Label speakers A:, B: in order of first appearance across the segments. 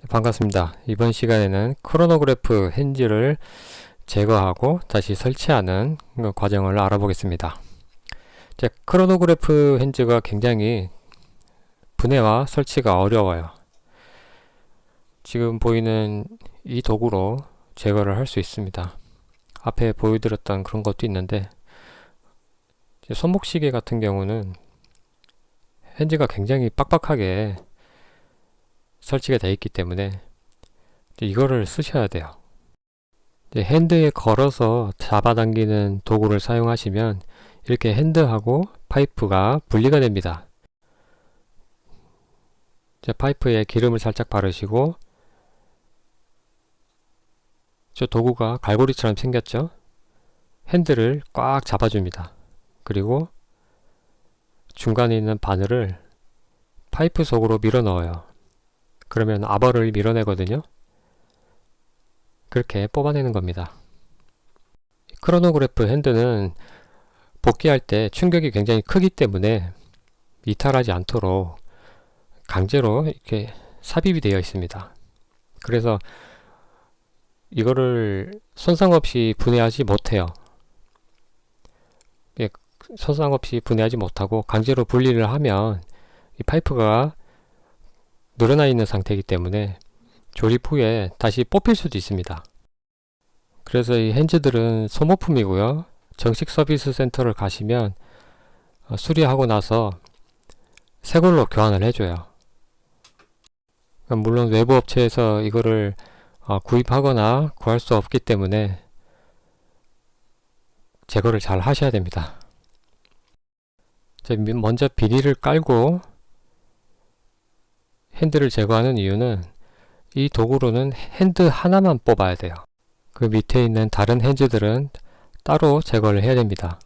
A: 네, 반갑습니다. 이번 시간에는 크로노그래프 핸즈를 제거하고 다시 설치하는 그 과정을 알아보겠습니다. 자, 크로노그래프 핸즈가 굉장히 분해와 설치가 어려워요. 지금 보이는 이 도구로 제거를 할 수 있습니다. 앞에 보여드렸던 그런 것도 있는데 손목시계 같은 경우는 핸즈가 굉장히 빡빡하게 설치가 되어 있기 때문에 이거를 쓰셔야 돼요. 핸드에 걸어서 잡아당기는 도구를 사용하시면 이렇게 핸드하고 파이프가 분리가 됩니다. 파이프에 기름을 살짝 바르시고 저 도구가 갈고리처럼 생겼죠? 핸들을 꽉 잡아줍니다. 그리고 중간에 있는 바늘을 파이프 속으로 밀어 넣어요. 그러면 아버를 밀어내거든요. 그렇게 뽑아내는 겁니다. 크로노그래프 핸드는 복귀할 때 충격이 굉장히 크기 때문에 이탈하지 않도록 강제로 이렇게 삽입이 되어 있습니다. 그래서 이거를 손상 없이 분해하지 못해요. 예, 손상 없이 분해하지 못하고 강제로 분리를 하면 이 파이프가 늘어나 있는 상태이기 때문에 조립 후에 다시 뽑힐 수도 있습니다. 그래서 이 핸즈들은 소모품이고요. 정식 서비스 센터를 가시면 어, 수리하고 나서 새 걸로 교환을 해줘요. 그러니까 물론 외부 업체에서 이거를 어, 구입하거나 구할 수 없기 때문에 제거를 잘 하셔야 됩니다. 먼저 비닐을 깔고 핸들을 제거하는 이유는 이 도구로는 핸드 하나만 뽑아야 돼요. 그 밑에 있는 다른 핸즈들은 따로 제거를 해야 됩니다.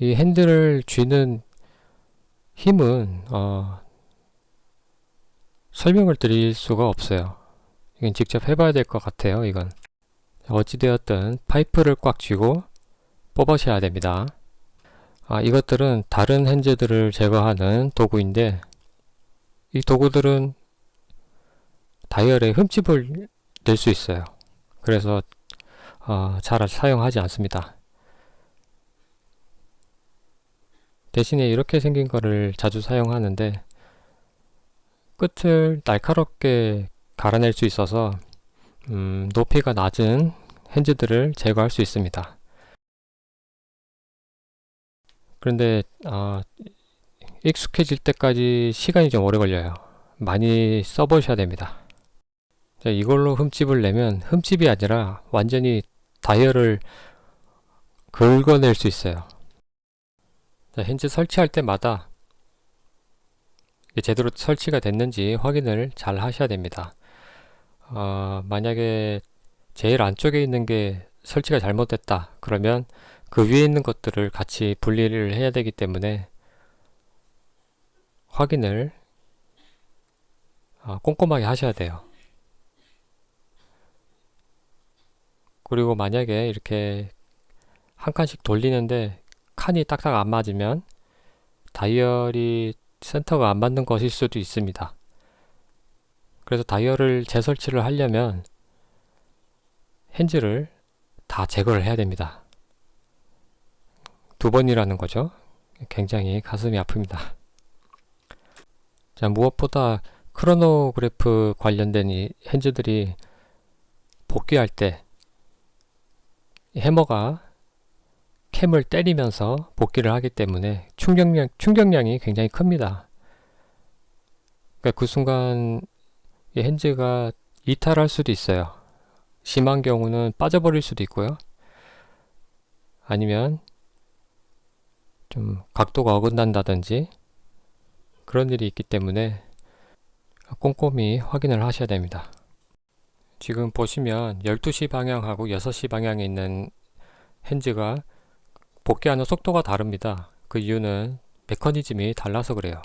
A: 이 핸들을 쥐는 힘은 어, 설명을 드릴 수가 없어요. 이건 직접 해봐야 될 것 같아요. 이건 어찌되었든 파이프를 꽉 쥐고 뽑으셔야 됩니다. 아, 이것들은 다른 핸즈들을 제거하는 도구인데 이 도구들은 다이얼에 흠집을 낼 수 있어요. 그래서 어, 잘 사용하지 않습니다. 대신에 이렇게 생긴 거를 자주 사용하는데 끝을 날카롭게 갈아낼 수 있어서 음, 높이가 낮은 핸즈들을 제거할 수 있습니다. 그런데 어, 익숙해질 때까지 시간이 좀 오래 걸려요. 많이 써보셔야 됩니다. 자, 이걸로 흠집을 내면 흠집이 아니라 완전히 다이얼을 긁어낼 수 있어요. 자, 핸즈 설치할 때마다 제대로 설치가 됐는지 확인을 잘 하셔야 됩니다. 어, 만약에 제일 안쪽에 있는 게 설치가 잘못됐다 그러면 그 위에 있는 것들을 같이 분리를 해야 되기 때문에 확인을 어, 꼼꼼하게 하셔야 돼요. 그리고 만약에 이렇게 한 칸씩 돌리는데 칸이 딱딱 안 맞으면 다이얼이 센터가 안 맞는 것일 수도 있습니다. 그래서 다이얼을 재설치를 하려면 핸즈를 다 제거를 해야 됩니다. 두 번이라는 거죠. 굉장히 가슴이 아픕니다. 자, 무엇보다 크로노그래프 관련된 이 핸즈들이 복귀할 때 해머가 캠을 때리면서 복귀를 하기 때문에 충격량, 충격량이 굉장히 큽니다. 그러니까 그 순간 이 핸즈가 이탈할 수도 있어요. 심한 경우는 빠져버릴 수도 있고요. 아니면 좀 각도가 어긋난다든지 그런 일이 있기 때문에 꼼꼼히 확인을 하셔야 됩니다. 지금 보시면 12시 방향하고 6시 방향에 있는 핸즈가 복귀하는 속도가 다릅니다. 그 이유는 메커니즘이 달라서 그래요.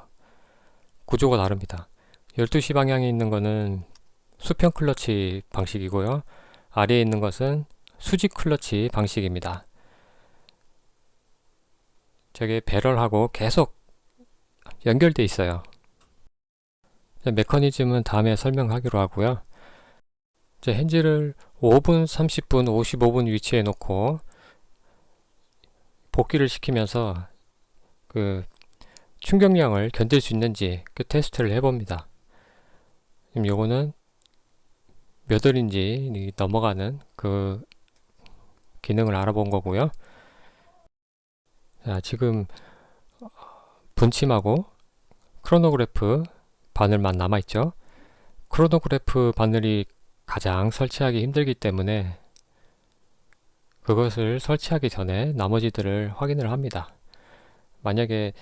A: 구조가 다릅니다. 12시 방향에 있는 거는 수평 클러치 방식이고요. 아래에 있는 것은 수직 클러치 방식입니다. 저게 배럴하고 계속 연결돼 있어요. 메커니즘은 다음에 설명하기로 하고요. 이제 핸즈를 5분, 30분, 55분 위치해 놓고 복귀를 시키면서 그 충격량을 견딜 수 있는지 그 테스트를 해봅니다. 지금 요거는 몇 월인지 넘어가는 그 기능을 알아본 거고요. 자, 지금 분침하고 크로노그래프 바늘만 남아있죠. 크로노그래프 바늘이 가장 설치하기 힘들기 때문에 그것을 설치하기 전에 나머지들을 확인을 합니다. 만약에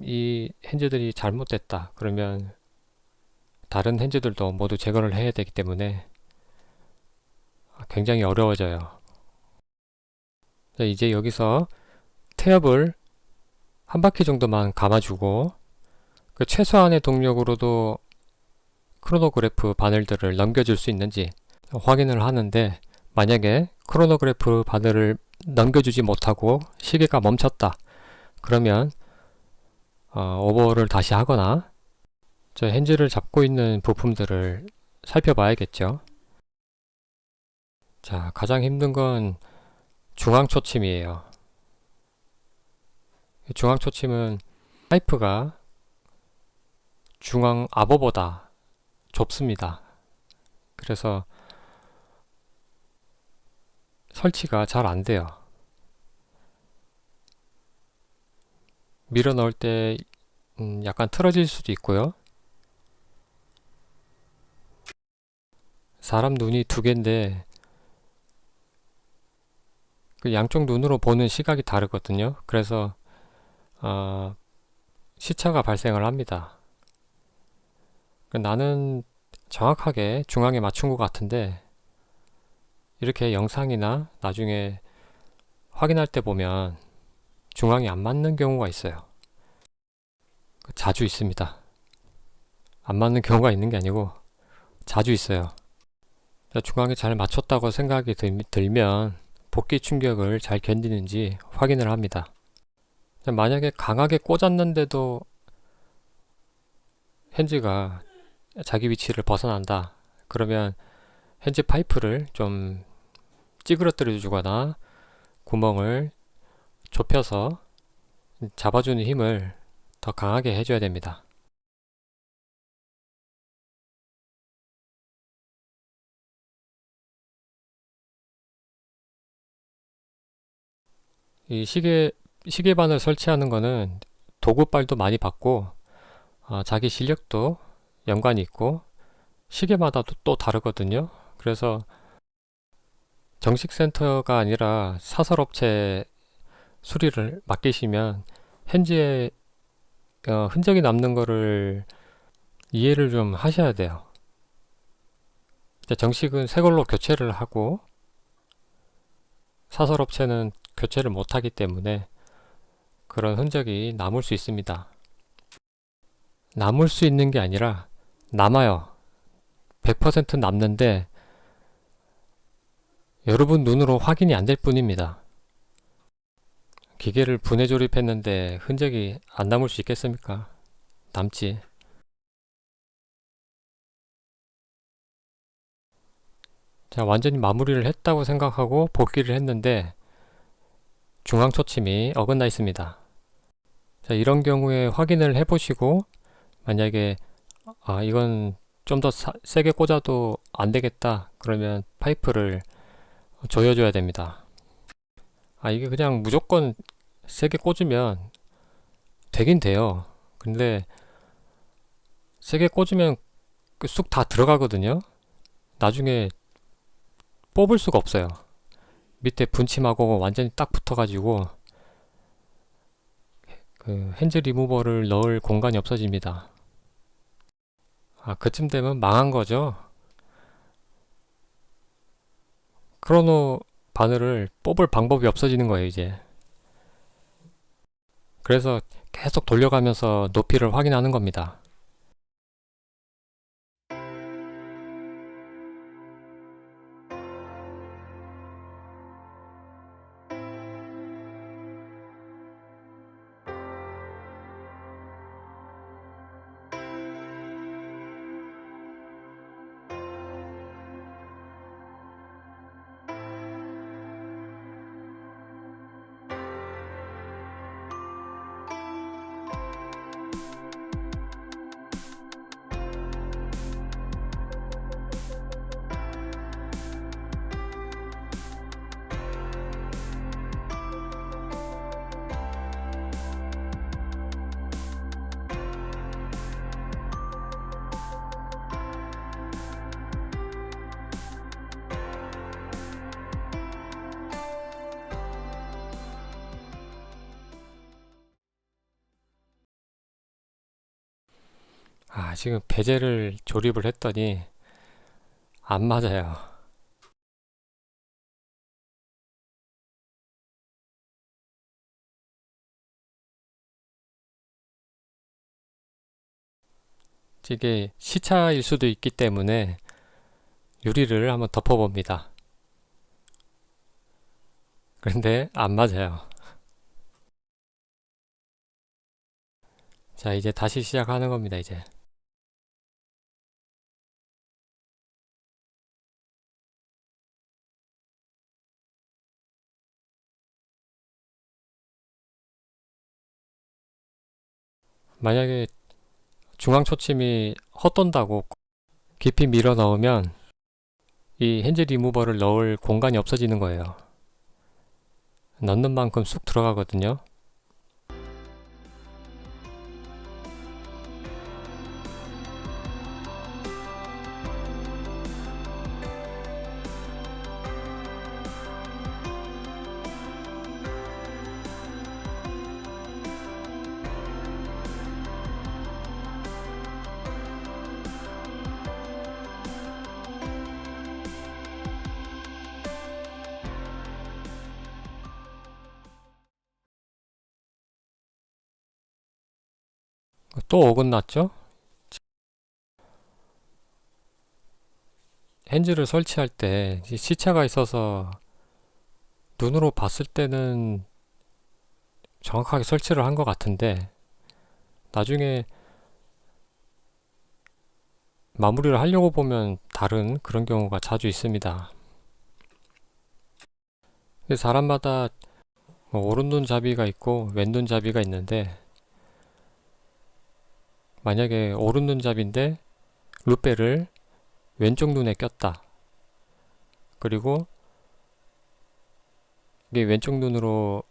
A: 이 핸즈들이 잘못됐다 그러면 다른 핸즈들도 모두 제거를 해야 되기 때문에 굉장히 어려워져요. 이제 여기서 태엽을 한 바퀴 정도만 감아주고 그 최소한의 동력으로도 크로노그래프 바늘들을 넘겨줄 수 있는지 확인을 하는데 만약에 크로노그래프 바늘을 넘겨주지 못하고 시계가 멈췄다. 그러면 어, 오버를 다시 하거나 저 핸즈를 잡고 있는 부품들을 살펴봐야겠죠. 자 가장 힘든 건 중앙 초침이에요. 중앙 초침은 파이프가 중앙 아버보다 좁습니다. 그래서 설치가 잘 안 돼요. 밀어 넣을 때 음, 약간 틀어질 수도 있고요. 사람 눈이 두 개인데 그 양쪽 눈으로 보는 시각이 다르거든요. 그래서 어, 시차가 발생을 합니다. 그 나는 정확하게 중앙에 맞춘 것 같은데 이렇게 영상이나 나중에 확인할 때 보면 중앙이 안 맞는 경우가 있어요. 그 자주 있습니다. 안 맞는 경우가 있는 게 아니고 자주 있어요. 중앙에 잘 맞췄다고 생각이 들면 복귀 충격을 잘 견디는지 확인을 합니다. 만약에 강하게 꽂았는데도 핸즈가 자기 위치를 벗어난다. 그러면 핸즈 파이프를 좀 찌그러뜨려 주거나 구멍을 좁혀서 잡아주는 힘을 더 강하게 해줘야 됩니다. 이 시계 시계반을 설치하는 거는 도구빨도 많이 받고 어, 자기 실력도 연관이 있고 시계마다 또, 또 다르거든요. 그래서 정식 센터가 아니라 사설 업체 수리를 맡기시면 현지에 어, 흔적이 남는 거를 이해를 좀 하셔야 돼요. 정식은 새 걸로 교체를 하고 사설 업체는 교체를 못 하기 때문에 그런 흔적이 남을 수 있습니다. 남을 수 있는 게 아니라 남아요. 100% 남는데 여러분 눈으로 확인이 안 될 뿐입니다. 기계를 분해 조립했는데 흔적이 안 남을 수 있겠습니까? 남지. 자, 완전히 마무리를 했다고 생각하고 복귀를 했는데 중앙 초침이 어긋나 있습니다. 자, 이런 경우에 확인을 해 보시고 만약에 아, 이건 좀 더 세게 꽂아도 안 되겠다. 그러면 파이프를 조여줘야 됩니다. 아, 이게 그냥 무조건 세게 꽂으면 되긴 돼요. 근데 세게 꽂으면 그쑥다 들어가거든요. 나중에 뽑을 수가 없어요. 밑에 분침하고 완전히 딱 붙어가지고 그 핸즈 리무버를 넣을 공간이 없어집니다. 아, 그쯤 되면 망한 거죠. 크로노 바늘을 뽑을 방법이 없어지는 거예요, 이제. 그래서 계속 돌려가면서 높이를 확인하는 겁니다. 아, 지금 베젤을 조립을 했더니 안 맞아요. 이게 시차일 수도 있기 때문에 유리를 한번 덮어봅니다. 그런데 안 맞아요. 자, 이제 다시 시작하는 겁니다, 이제. 만약에 중앙 초침이 헛돈다고 깊이 밀어 넣으면 이 핸즈 리무버를 넣을 공간이 없어지는 거예요. 넣는 만큼 쑥 들어가거든요. 또 어긋났죠? 핸즈를 설치할 때 시차가 있어서 눈으로 봤을 때는 정확하게 설치를 한 것 같은데 나중에 마무리를 하려고 보면 다른 그런 경우가 자주 있습니다. 사람마다 뭐 오른눈 잡이가 있고 왼눈 잡이가 있는데 만약에 오른눈 잡인데 루페를 왼쪽 눈에 꼈다. 그리고 이게 왼쪽 눈으로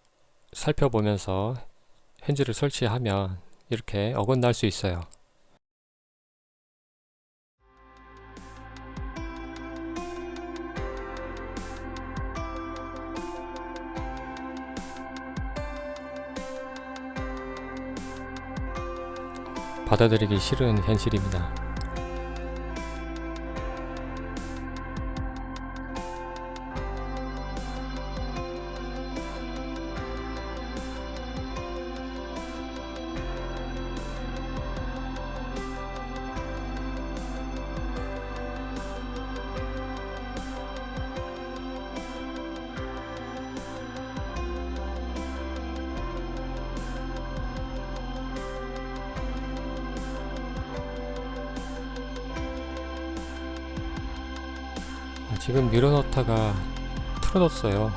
A: 살펴보면서 핸즈를 설치하면 이렇게 어긋날 수 있어요. 받아들이기 싫은 현실입니다. 지금 밀어넣다가 틀어졌어요.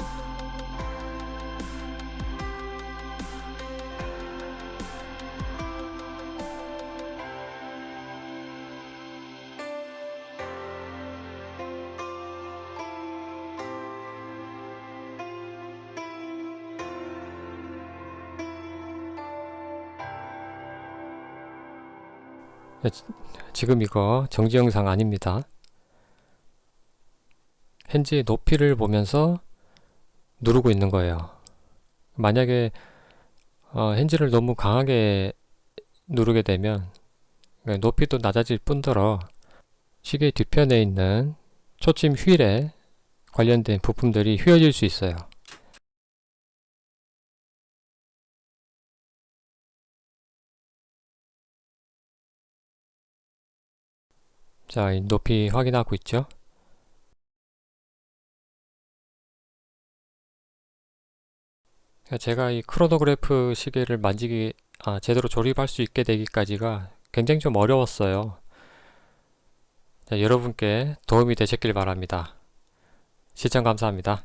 A: 네, 지- 지금 이거 정지 영상 아닙니다. 핸즈의 높이를 보면서 누르고 있는 거예요. 만약에 어, 핸즈를 너무 강하게 누르게 되면 네, 높이도 낮아질 뿐더러 시계 뒤편에 있는 초침 휠에 관련된 부품들이 휘어질 수 있어요. 자, 이 높이 확인하고 있죠? 제가 이 크로노그래프 시계를 만지기, 아, 제대로 조립할 수 있게 되기까지가 굉장히 좀 어려웠어요. 자, 여러분께 도움이 되셨길 바랍니다. 시청 감사합니다.